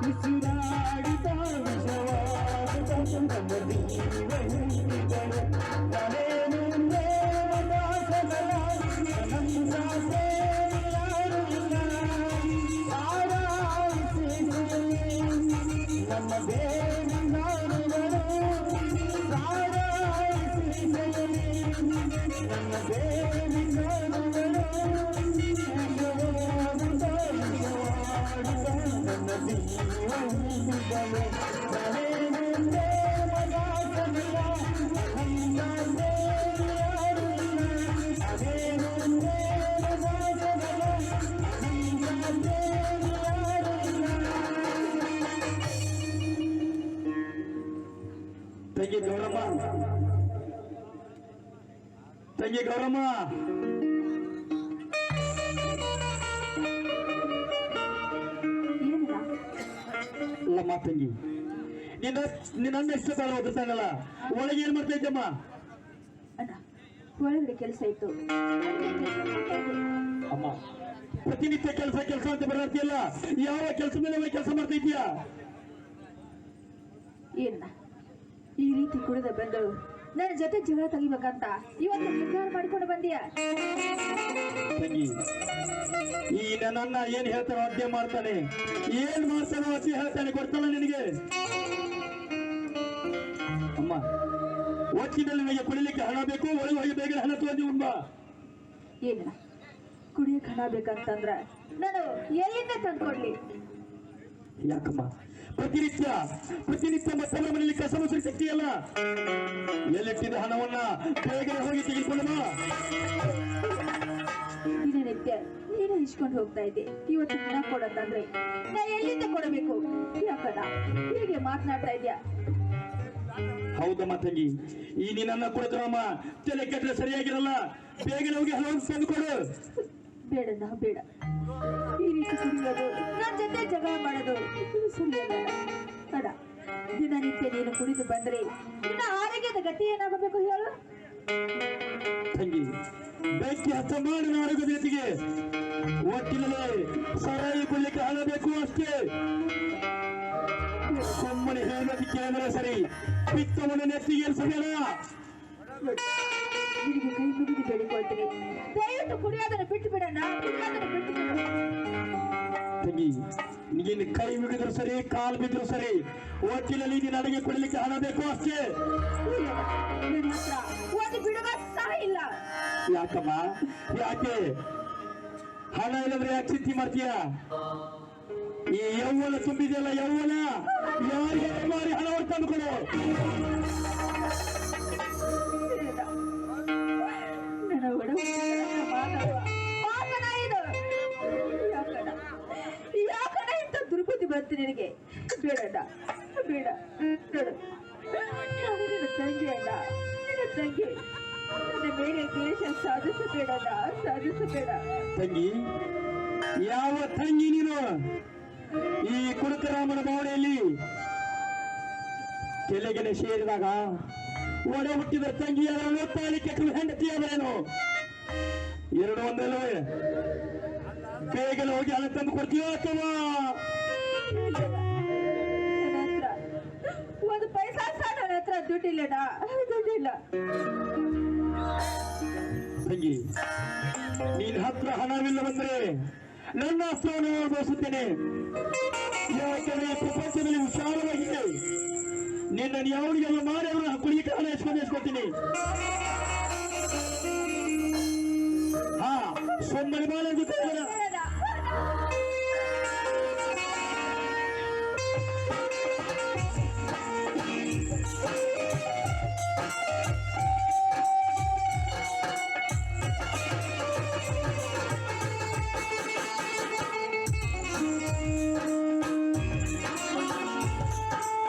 ఉసిరాడితా విషవాస సంగమీ Thank you, Donovan. ತಂಗಿ ಗೌರಮ್ಮ. ಅಲ್ಲಮ್ಮ ತಂಗಿ ನಿನ್ನ ನಿನ್ನ ಇಷ್ಟ ಸಾಲ ಓದಿರ್ತಾನಲ್ಲ ಒಳಗೆ ಏನ್ ಮಾಡ್ತಾ ಇದ್ದಮ್ಮ ಒಳಗಡೆ ಕೆಲಸ ಇತ್ತು. ಅಮ್ಮ ಪ್ರತಿನಿತ್ಯ ಕೆಲಸ ಕೆಲಸ ಅಂತ ಬರತ್ತಿಯಲ್ಲ ಯಾವ ಕೆಲಸ ಮೇಲೆ ಕೆಲಸ ಮಾಡ್ತಾ ಇದೀಯಾ ಏನಣ್ಣ ಈ ರೀತಿ ಕುಡಿದ ಬಂದು ನನ್ನ ಜೊತೆ ಜೀವನ ತೆಗಿಬೇಕಂತ. ಇವತ್ತು ನಿರ್ಧಾರ ಮಾಡಿಕೊಂಡು ಬಂದಿಯ? ತಂಗಿ ಈ ನನ್ನ ಏನ್ ಹೇಳ್ತಾನೋ ಅದೇ ಮಾಡ್ತಾನೆ. ಏನ್ ಮಾಡ್ತಾನೋ ಅಸಿ ಹೇಳ್ತಾನೆ ಗೊತ್ತಲ್ಲ ನಿನಗೆ? ಅಮ್ಮ ಒಟ್ಟಿನಲ್ಲಿ ನನಗೆ ಕುಡಿಲಿಕ್ಕೆ ಹಣ ಬೇಕು ಒಳಗೆ ಹೋಗಿ ಬೇಗ ಹಣ ತಗೊಂಡು ಉಂಬ ಏನ? ಕುಡಿಯಕ್ಕೆ ಹಣ ಬೇಕಂತಂದ್ರ ನಾನು ಎಲ್ಲಿಂದ ತಂದ್ಕೊಡ್ಲಿ? ಯಾಕಮ್ಮ ಪ್ರತಿನಿತ್ಯ ಪ್ರತಿನಿತ್ಯ ಮತ್ತೊಬ್ಬರ ಮನೆಯಲ್ಲಿ ಕಸ ಮುಸುರಿ ಸಿಕ್ತಿಯಲ್ಲ ಎಲ್ಲಿಟ್ಟಿದ ಹಣವನ್ನ ಬೇಗನೆ ಹೋಗಿ ತೆಗೆದುಕೊಂಡು ಬಾ ದಿನನಿತ್ಯ ನೀನೇ ಇಸ್ಕೊಂಡು ಹೋಗ್ತಾ ಇದ್ದೆ. ಇವತ್ತು ಹಣ ಕೊಡಂತಂದ್ರೆ ನಾ ಎಲ್ಲಿಂದ ಕೊಡಬೇಕು? ಯಾಕಣ್ಣ ಹೀಗೆ ಮಾತನಾಡ್ತಾ ಇದ್ಯಾ? ಹೌದಮ್ಮ ತಂಗಿ. ಈ ನಿನ್ನ ಕೊಡ್ತಾರಮ್ಮ ತಲೆ ಕೆಟ್ಟರೆ ಸರಿಯಾಗಿರಲ್ಲ. ಬೇಗನೆ ಹೋಗಿ ಹಣವನ್ನು ತಂದುಕೊಡು. ಬೇಡಣ್ಣ ಬೇಡ. ಈ ರೀತಿ ಕುಡಿಯೋದು ನನ್ನ ಜೊತೆ ಜಗಳ ಮಾಡೋದು ಇದು ಸರಿಯಲ್ಲ ದಿನನಿತ್ಯ ನೀನು ಕುಡಿದು ಬಂದ್ರೆ ನಿನ್ನ ಆರೋಗ್ಯದ ಗತಿ ಏನಾಗಬೇಕು ಹೇಳು? ತಂಗಿ ಬೆಂಕಿ ಹಚ್ಚ ಮಾಡಿ ಆರೋಗ್ಯದ ಜೊತೆಗೆ ಒಟ್ಟಿನಲ್ಲಿ ಸರಾಯಿ ಕೊಡ್ಲಿಕ್ಕೆ ಹಣ ಬೇಕು ಅಷ್ಟೇ. ಸುಮ್ಮನೆ ಹೇಳೋದಕ್ಕೆ ಅಂದ್ರೆ ಸರಿ. ಪಿತ್ತವನ್ನು ನೆತ್ತಿಗೆ ನಿನಗೆ ಕೈ ಮುಗಿದು ತಂಗಿ ನೀನು ಕೈ ಮುಗಿದ್ರು ಸರಿ ಕಾಲು ಬಿದ್ರು ಸರಿ. ಒಟ್ಟಿನಲ್ಲಿ ನೀನು ಅಡಿಗೆ ಕೊಡಲಿಕ್ಕೆ ಹಣ ಬೇಕು ಅಷ್ಟೇ. ನನ್ನ ಇಲ್ಲ. ಯಾಕಮ್ಮ? ಯಾಕೆ? ಹಣ ಇಲ್ಲದ್ರೆ ಯಾಕೆ ಚಿಂತೆ ಮಾಡ್ತೀಯ? ಈ ಯೌವನ ತುಂಬಿದೆಯಲ್ಲ ಯೌವನ ಯಾರಿಗೆ ಮಾರಿ ಹಣವನ್ನು ತಂದುಕೊಡು ನಾನು ನಿನ್ನ ತಂಗಿ ನಿನ್ನ ತಂಗಿ. ನನ್ನ ಮೇಲೆ ದ್ವೇಷ ಸಾಧಿಸಬೇಡಲ್ಲ ಸಾಧಿಸಬೇಡ. ತಂಗಿ ಯಾವ ತಂಗಿ ನೀನು? ಈ ಕುರುತರಾಮನ ಬಾವಣೆಯಲ್ಲಿ ಕೆಳಗೆನೆ ಸೇರಿದಾಗ ಒಡೆ ಹುಟ್ಟಿದ ತಂಗಿಯರ ಒತ್ತಾಳಿ ಕೆಟ್ಟು ಹೆಂಡತಿಯಾದರೇನು ಎರಡು ಒಂದಲ್ಲವೇ? ಬೇಗನೆ ಹೋಗಿ ಹಣ ತಂದು ಕೊಡ್ತೀವ ಅಥವಾ? ನನ್ನ ಹತ್ರ ನೀನ್ ಹಣವಿಲ್ಲ ಬಂದ್ರೆ ನನ್ನ ಹತ್ರವನ್ನು ಬಯಸುತ್ತೇನೆ ಯಾಕಂದ್ರೆ ಪ್ರಪಂಚದಲ್ಲಿ ವಿಶಾಲವಾಗಿದೆ ನಿನ್ನನ್ನು ಯಾವನಿಗೆಲ್ಲ ಮಾಡಿ ಅವರ ಕುಡಿಯಕ್ಕೆ ಹಣ ಎಸ್ಕೊತೀನಿ ಹಾ ಸೊಮ್ಮನೆ